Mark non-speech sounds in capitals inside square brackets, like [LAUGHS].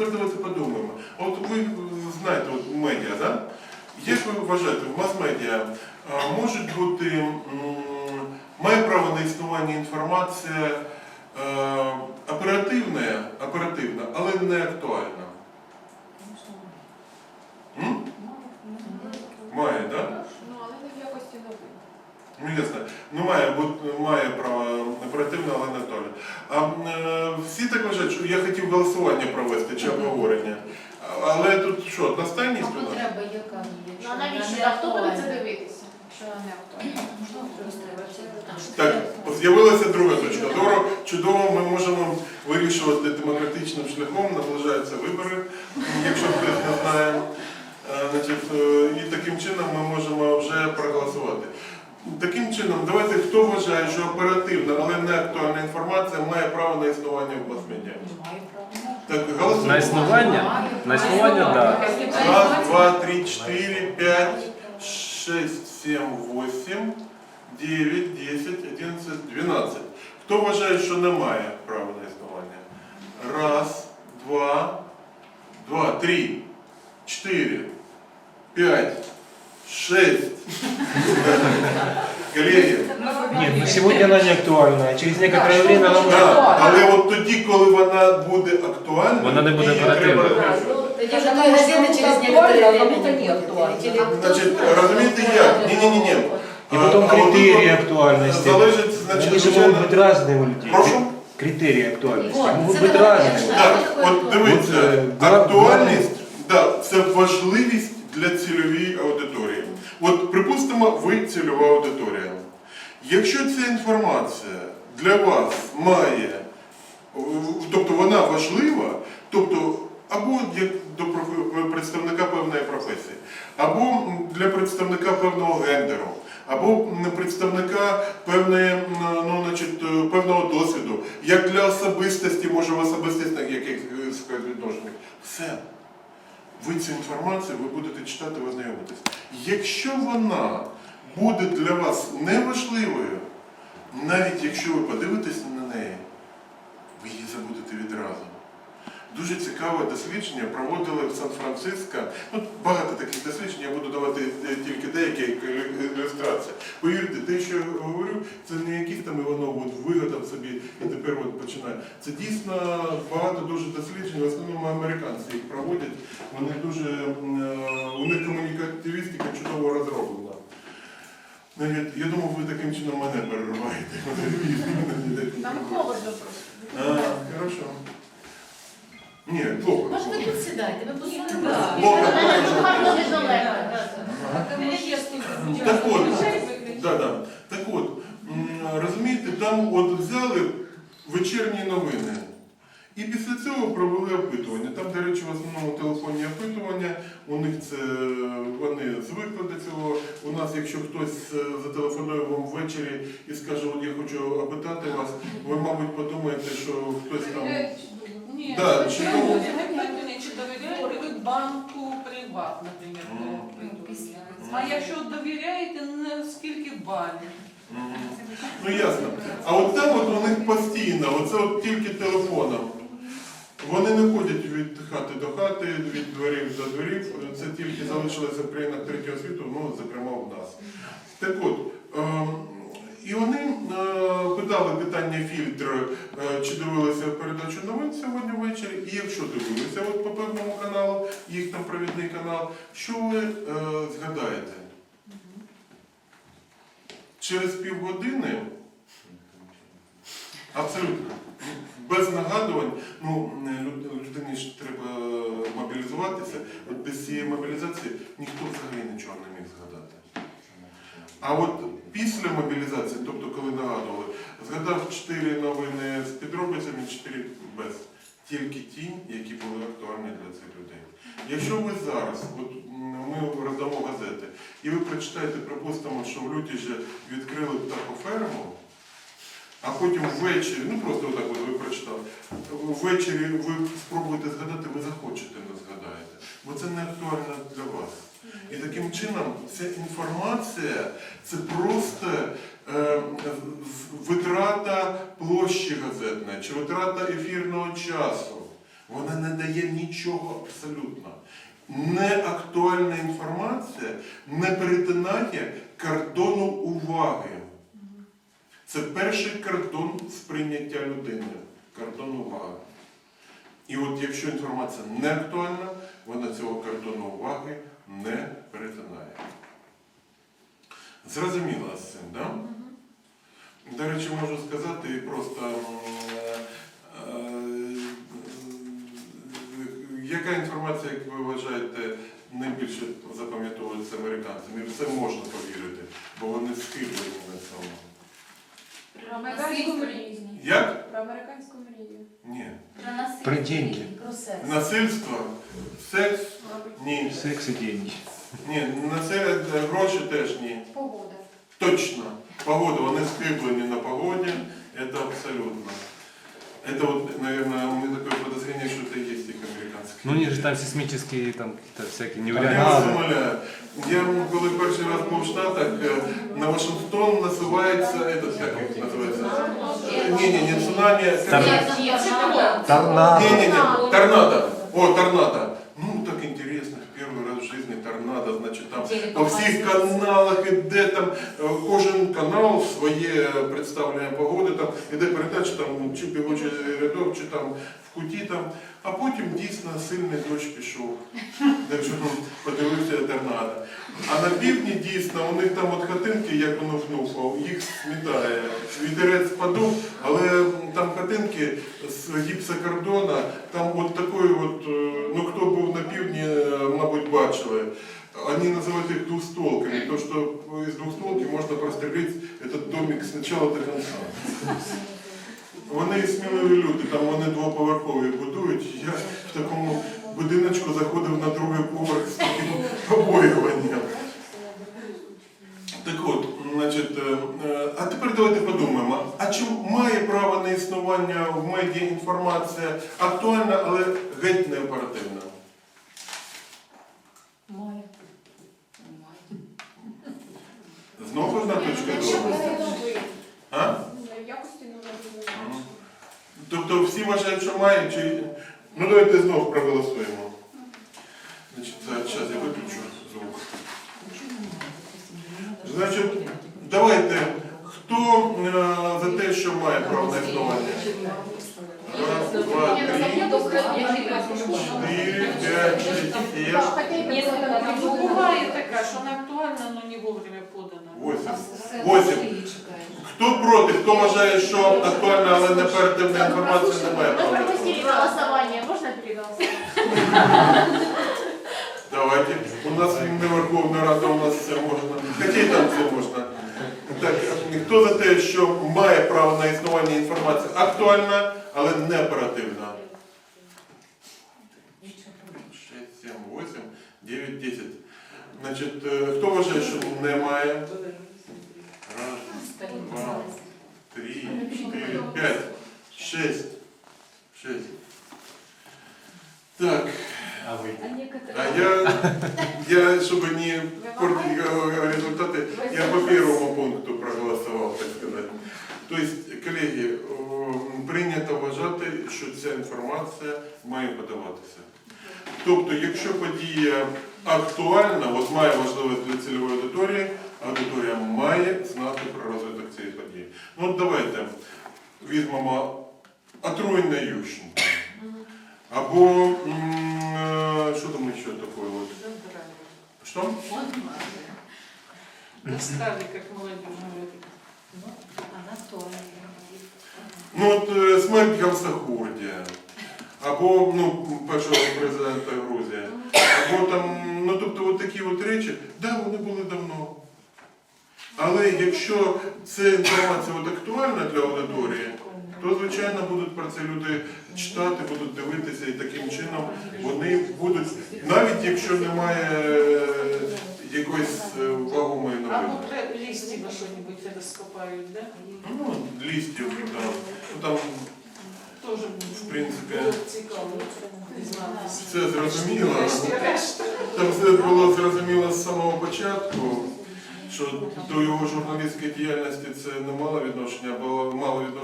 тепер давайте подумаємо. От ви е, знаєте, от медіа, да? Як ви вважаєте, в мас-медіа е, можуть бути, має право на існування інформація е, оперативна, оперативна, але не актуальна? М? Має, так? Да? Ну, але не в якості новин. Ну, ясно. Ну, має, має право оперативно, але не то. А е, всі так вважають, що я хотів голосування провести чи обговорення. Але тут що, одностайність А потреба яка є? Ну, а навіщо? А хто буде це дивитися, якщо вона не актуальна? Так, з'явилася друга точка зору. Чудово, ми можемо вирішувати демократичним шляхом, наближаються вибори, якщо хтось не знає. Е, Значить, е, і таким чином ми можемо вже проголосувати. Таким чином, давайте хто вважає, що оперативна, але не актуальна інформація має право на існування в мас-медіа? Так, голосуємо. На існування? На існування, так. Раз, два, три, четыре, пять, шесть, семь, восемь, дев'ять, десять, одинадцять, дванадцять. Хто вважає, що немає права на існування? Раз, два, два, три, чотири, п'ять, шесть. Колеги, Нет, ну сегодня она не актуальна, а через некоторое время она может... да, але от тоді, коли вона буде актуальна, Вона не буде її оперативною. треба Тоді вже той газети через некоторое время. Значить, розумієте як? Ні-ні-ні. И потом А, а от критерии тут актуальности. Залежить, значить, Они же звичайно- могут быть разные у людей. Прошу? Критерии актуальности Вот, могут це быть давай разные. я Так, от дивіться, От, е, два- актуальність, да, це важливість для цільової аудиторії. От припустимо, ви цільова аудиторія. Якщо ця інформація для вас має, тобто вона важлива, тобто або як до представника певної професії, або для представника певного гендеру, або представника певної, ну, значить, певного досвіду, як для особистості, може в особистісних якихось відношеннях. Все. Ви цю інформацію ви будете читати, ви знайомитесь. Якщо вона буде для вас неважливою, навіть якщо ви подивитесь на неї, ви її забудете відразу. Дуже цікаве дослідження проводили в Сан-Франциско. Ну, багато таких досліджень, я буду давати е, тільки деякі ілюстрації. Повірте, те, що я говорю, це не яких там Іванов от вигадав собі і тепер от починає. Це дійсно багато дуже досліджень, в основному американці їх проводять. Вони дуже, е, у них комунікативістика чудово розроблена. Навіть, я думав, ви таким чином мене перериваєте. Нам холодно просто. Хорошо. Ні, плохо. Може ви тут сідайте, ви посунете. Плохо, плохо. гарно недалеко. Так от, да, да. так от, розумієте, там от взяли вечірні новини. І після цього провели опитування. Там, до речі, в основному телефонні опитування. У них це вони звикли до цього. У нас, якщо хтось е, зателефонує вам ввечері і скаже, от я хочу опитати вас, ви, мабуть, подумаєте, що хтось там. Ні, Да, ви банку Приват, наприклад, Мгм. для опитування. А якщо довіряєте, не скільки балів? Мгм. Ну ясно. А от там от у них постійно, оце от тільки телефоном. Вони не ходять від хати до хати, від дворів до дворів. Це тільки залишилося в країнах третього світу, ну, зокрема в нас. Так от, ем, і вони е, питали питання фільтр, е, чи дивилися передачу новин сьогодні ввечері, і якщо дивилися от по певному каналу, їх там провідний канал, що ви е, згадаєте? Через півгодини абсолютно без нагадувань, ну людині ж треба мобілізуватися. От без цієї мобілізації ніхто взагалі нічого не міг згадати. А от після мобілізації, тобто коли нагадували, згадав чотири новини з підробицями, чотири без. Тільки ті, які були актуальні для цих людей. Якщо ви зараз, от ми роздамо газети, і ви прочитаєте, припустимо, що в люті же відкрили птахоферму, а потім ввечері, ну просто отак от ви прочитали, ввечері ви спробуєте згадати, ви захочете не згадаєте, бо це не актуально для вас. І таким чином ця інформація це просто е, витрата площі газетної чи витрата ефірного часу. Вона не дає нічого абсолютно. Неактуальна інформація не перетинає кордону уваги. Це перший кордон сприйняття людини. Кордон уваги. І от якщо інформація не актуальна, вона цього кордону уваги не перетинає. Зрозуміло з цим, так? Да? Речі, можу сказати просто, е, е, яка інформація, як ви вважаєте, найбільше запам'ятовується американцям? І все можна повірити, бо вони схиблені на цьому. Про американську мрію. Як? Про американську мрію. Ні. Про насильство. Про деньги. Про секс. Насильство, секс ні. Секс и деньги. Ні, на це гроші теж ні. погода. Точно. Погода, вони схиблені на погоде, это абсолютно. Это вот, наверное, у меня такое подозрение, что это и есть их американские. Ну, у них же там сейсмические, там какие-то всякие Я невероятные. вас умоляю. Я коли перший раз був в Штатах, е, на Вашингтон насувається, этот, як їх називається? Ні, ні, не цунамі, Там- как- Торнадо. Не, не, не, торнадо. О, торнадо. По всіх каналах іде там, е, кожен канал своє представлення погоди, там іде передача, там, чи бігучий рядок, чи там в куті там, а потім дійсно сильний дощ пішов. Так [LAUGHS] що ну, подивився торнадо. А на півдні дійсно у них там от хатинки, як воно внуфав, їх смітає. Вітерець подув, але там хатинки з гіпсокардона, там от такої от, е, ну хто був на півдні, е, мабуть, бачили. Они называют их двухстволками, то, что из двухстволки можно прострелить этот домик с начала до конца. Вони сміливі люди, там вони двоповерхові будують. Я в такому будиночку заходив на другий поверх з таким побоюванням. Так от, значить, е, е, а тепер давайте подумаємо, а чи має право на існування в медіа інформація актуальна, але геть не оперативна? Має. Знову одна точка зору. А? Тобто всі вважають, що має, чи. Ну давайте знову проголосуємо. Значить, зараз я виключу звук. Значить, давайте, хто е, за те, що має право на існування? Раз, два, ну, три, чотири, п'ять, шість, сім, ну, буває таке, що не актуально, але не вовремя подано. Восемь. Восемь. Хто проти, хто вважає, що актуальна, але не оперативна інформація не має права на Пропустили існування? голосование. Можно? Давайте. У нас не Верховна Рада, у нас все можна. Й там все можна. Так, хто за те, що має право на існування інформації актуальна, але не оперативна? 6, 7, 8, 9, 10. Значить, е, хто вважає, що не має? Раз, два, три, чотири, п'ять, шесть. Шесть. Так. А вы? А я, я, чтобы не портить э, результаты, я по первому пункту проголосував, так сказати. Тобто, колеги, о, прийнято вважати, що ця інформація має подаватися. Тобто, якщо подія актуальна, от має важливість для цільової аудиторії, аудиторія має знати про розвиток цієї події. Ну от давайте візьмемо отруєння Ющенка. Або е, що там ще таке? От? Що? Достали, як говорить. Ну от смерть Гамсахурдія. Або ну, першого президента Грузії. Або там, ну тобто от такі от речі, да, вони були давно. Але якщо ця інформація от актуальна для аудиторії, то звичайно будуть про це люди читати, будуть дивитися і таким чином вони будуть, навіть якщо немає е, якоїсь е, вагомої А новини. ну треба на що-нибудь розкопають, да? Ну, листів, да. Ну, там Тоже В принципі. все зрозуміло. Там все було зрозуміло з самого початку, що до його журналістської діяльності це не мало відношення, бо мало відношення.